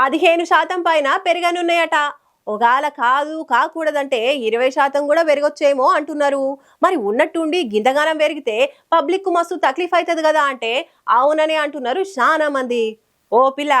పదిహేను శాతం పైన పెరగనున్నాయట. ఒకవేళ కాదు కాకూడదంటే ఇరవై శాతం కూడా పెరగొచ్చేమో అంటున్నారు. మరి ఉన్నట్టుండి గింతగానం పెరిగితే పబ్లిక్ మస్తు తక్లీఫ్ అవుతుంది కదా అంటే అవునని అంటున్నారు చాలా మంది. ఓ పిల్ల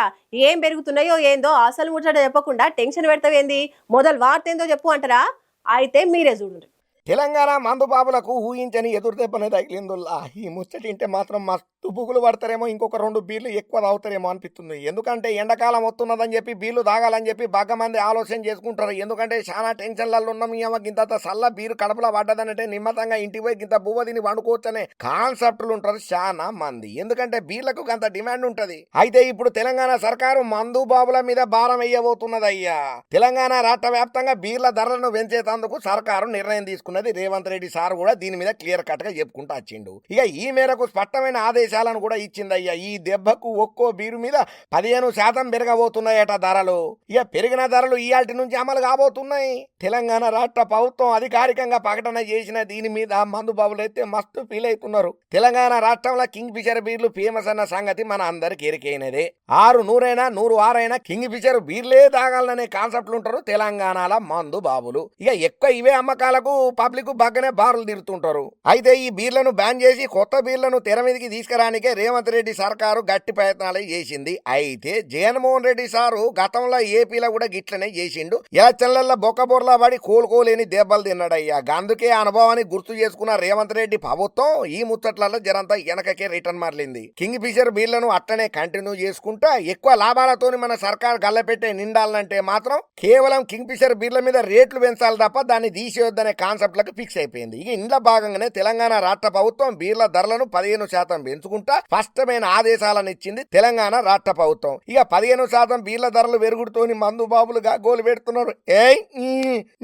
ఏం పెరుగుతున్నాయో ఏందో అసలు ముచ్చట చెప్పకుండా టెన్షన్ పెడతావేంది? మొదలు వార్త ఏందో చెప్పు అంటారా? అయితే మీరే చూడండి. తెలంగాణ మందు బాబులకు ఊహించని ఎదురుదెబ్బనే తగిలిందుల్లా. ఈ ముచ్చటింటే మాత్రం మస్తు బుగులు పడతారేమో ఇంకొక రెండు బీర్లు ఎక్కువ తాగుతారేమో అనిపిస్తుంది. ఎందుకంటే ఎండాకాలం వస్తున్నదని చెప్పి బీర్లు తాగాలని చెప్పి బాగా మంది ఆలోచన చేసుకుంటారు. ఎందుకంటే చాలా టెన్షన్లలో ఉన్నాం ఈ అమ్మ గింత సల్ల బీరు కడపలో పడ్డదనంటే నిమ్మతంగా ఇంటికి పోయి గింత బువ్వ తిని వండుకోవచ్చనే కాన్సెప్ట్లు ఉంటారు చాలా మంది. ఎందుకంటే బీర్లకు అంత డిమాండ్ ఉంటది. అయితే ఇప్పుడు తెలంగాణ సర్కారు మందు బాబుల మీద భారం వేయబోతున్నది అయ్యా తెలంగాణ రాష్ట్ర వ్యాప్తంగా బీర్ల ధరలను పెంచేటందుకు సర్కారు నిర్ణయం తీసుకున్నది రేవంత్ రెడ్డి సార్ కూడా దీని మీద క్లియర్ కట్గా చెప్పుకుంటూ వచ్చిండు. ఇక ఈ మేరకు స్పష్టమైన ఆదేశాలను కూడా ఇచ్చిందయ్యా ఈ దెబ్బకు ఒక్కో బీరు మీద పదిహేను శాతం పెరగబోతున్నాయట ధరలు. ఇక పెరిగిన ధరలు ఇయాల్టి నుంచి అమలు కాబోతున్నాయి. తెలంగాణ రాష్ట్ర ప్రభుత్వం అధికారికంగా ప్రకటన చేసిన దీని మీద మందు బాబులు అయితే మస్తు ఫీల్ అవుతున్నారు. తెలంగాణ రాష్ట్రంలో కింగ్ ఫిషర్ బీర్లు ఫేమస్ అన్న సంగతి మన అందరికి ఎరికైనదే. ఆరు నూరైనా నూరు ఆరైనా కింగ్ ఫిషర్ బీర్లే తాగాలనే కాన్సెప్ట్లు ఉంటారు తెలంగాణలో మందు బాబులు ఇక ఎక్కువ ఇవే అమ్మకాలకు పబ్లిక్ బాగానే బార్లు తిరుగుతుంటారు అయితే ఈ బీర్లను బ్యాన్ చేసి కొత్త బీర్లను తెర మీదకి తీసుకురానికే రేవంత్ రెడ్డి సర్కారు గట్టి ప్రయత్నాలు చేసింది. అయితే జగన్మోహన్ రెడ్డి సారు గతంలో ఏపీలో కూడా గిట్లనే చేసిండు. ఎలక్షన్లలో బొక్కబొర్లా పడి కోలుకోలేని దెబ్బలు తిన్నాడయ్యా. అందుకే అనుభవాన్ని గుర్తు చేసుకున్న రేవంత్ రెడ్డి ప్రభుత్వం ఈ ముచ్చట్లలో జరంతా వెనకకే రిటర్న్ మారలింది కింగ్ ఫిషర్ బీర్లను అట్లనే కంటిన్యూ చేసుకుంటా ఎక్కువ లాభాలతోని మన సర్కార్ గల్లపెట్టే నిండాలంటే మాత్రం కేవలం కింగ్ ఫిషర్ బీర్ల మీద రేట్లు పెంచాలి తప్ప దాన్ని తీసేయొద్దనే కాన్సెప్ట్లకు ఫిక్స్ అయిపోయింది. ఇక ఇందులో భాగంగానే తెలంగాణ రాష్ట్ర ప్రభుత్వం బీర్ల ధరలను పదిహేను శాతం పెంచుకుంటా స్పష్టమైన ఆదేశాలను ఇచ్చింది తెలంగాణ రాష్ట్ర ప్రభుత్వం. ఇక పదిహేను శాతం బీర్ల ధరలు వెరుగుడుతోని మందు బాబులుగా గోలు పెడుతున్నారు. ఏ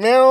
మేము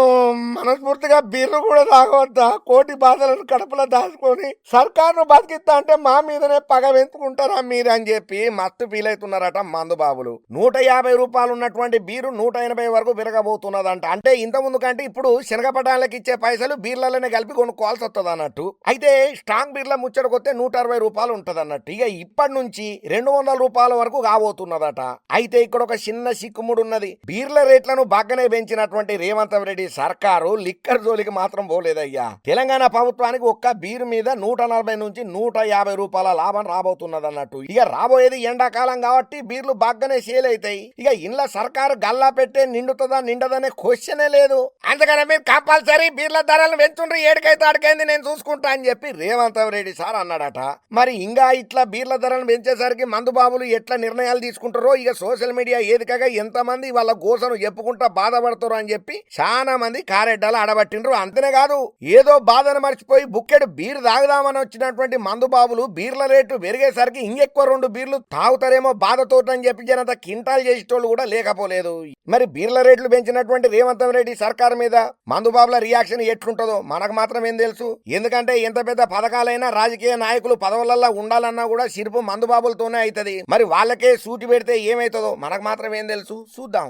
మనస్ఫూర్తిగా బీర్లు కూడా తాగవద్దా? కోటి బాధలను కడుపులో దాచుకొని సర్కారును బతికిస్తా అంటే మా మీదనే పగ వెంచుకుంటారా మీరు అని చెప్పి మస్తు ఫీల్ అవుతున్నారట మందు బాబులు. నూట యాభై రూపాయలు ఉన్నటువంటి బీరు నూట ఎనభై వరకు పెరగబోతున్నదంట అంటే ఇంత ముందు కంటే ఇప్పుడు శనగపటాలకు ఇచ్చే పైసలు బీర్లలోనే కలిపి కొనుక్కోవాల్సి వస్తుంది అన్నట్టు. అయితే స్ట్రాంగ్ బీర్ల ముచ్చటకొస్తే నూట అరవై రూపాయలు ఉంటది అన్నట్టు. ఇక ఇప్పటి నుంచి రెండు వందల రూపాయల వరకు కాబోతున్నదట. అయితే ఇక్కడ ఒక చిన్న సిక్కుముడు ఉన్నది. బీర్ల రేట్లను బాగానే పెంచినటువంటి రేవంత్ రెడ్డి సర్కారు లిక్కర్ జోలికి మాత్రం పోలేదయ్యా. తెలంగాణ ప్రభుత్వానికి ఒక్క బీరు మీద నూట నలభై నుంచి నూట యాభై రూపాయల లాభం రాబోతున్నది అన్నట్టు. ఇక రాబోయేది ఎండాకాలం కాబట్టి బీర్లు బాగానే సేల్ అవుతాయి ఇక ఇండ్ల సర్కారు గల్లా పెట్టే నిండుతుందా నిండదనే క్వశ్చనే లేదు. అందుకనే మీరు కంపల్సరీ బీర్ల ధరలు పెంచుండ్రు ఏడికైతే అడికైంది నేను చూసుకుంటా అని చెప్పి రేవంత్ రెడ్డి సార్ అన్నాడట. మరి ఇంకా ఇట్లా బీర్ల ధరలు పెంచేసరికి మందు బాబులు ఎట్లా నిర్ణయాలు తీసుకుంటారో ఇక సోషల్ మీడియా ఏదికగా ఎంతమంది వాళ్ళ గోసను చెప్పుకుంటా బాధపడతారు అని చెప్పి చాలా మంది కారెడ్డాలు అడబట్టిండ్రు అంతనే కాదు ఏదో బాధను మర్చిపోయి బుక్కెడు బీర్ తాగుదామని వచ్చినటువంటి మందు బాబులు బీర్ల రేటు పెరిగేసరికి ఇంకెక్కువ రెండు బీర్లు తాగుతారేమో బాధతో అని చెప్పి జనత కింటాలు చేసేటోళ్ళు కూడా లేకపోలేదు. మరి బీర్ల రేట్లు పెంచినటువంటి రేవంత్ రెడ్డి సర్కార్ మీద మందు బాబుల ఎట్లుంటుందో మనకు మాత్రం ఏం తెలుసు. ఎందుకంటే ఎంత పెద్ద పథకాలైనా రాజకీయ నాయకులు పదవులల్లో ఉండాలన్నా కూడా సిరుపు మందుబాబులతోనే అవుతుంది మరి వాళ్ళకే సూటి పెడితే ఏమవుతుందో మనకు మాత్రం ఏం తెలుసు. చూద్దాం.